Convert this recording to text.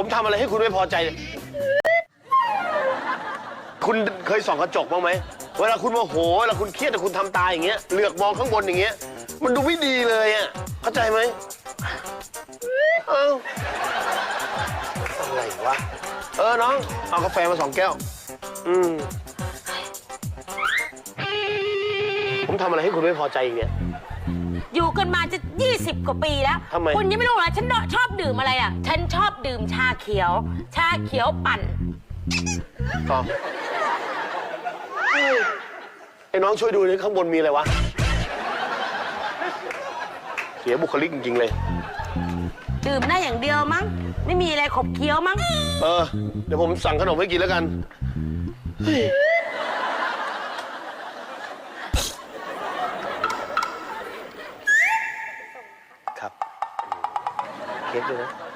ผมทำอะไรให้คุณไม่พอใจคุณเคยส่องกระจกบ้างไหม เวลาคุณโมโหเวลาคุณเครียดแต่คุณทำตาอย่างเงี้ยเหลือกมองข้างบนอย่างเงี้ย มันดูไม่ดีเลยอะเข้าใจไหมเอ้าอะไรวะเออน้องเอากาแฟมาสองแก้ว อืมผมทำอะไรให้คุณไม่พอใจอีกเนี่ย อยู่กันมาจะ 20 กว่าปีแล้ว ทำไม คุณยังไม่รู้เหรอฉันชอบดื่มอะไรอะ ฉันชอบดื่มชาเขียว ชาเขียวปั่นต่อไอ้น้องช่วยดูนี่ข้างบนมีอะไรวะ เสียบุคลิกจริง ๆ เลย ดื่มได้อย่างเดียวมั้ง ไม่มีอะไรขบเคี้ยวมั้ง เออ เดี๋ยวผมสั่งขนมให้กินแล้วกันเฮ้ย Kế 来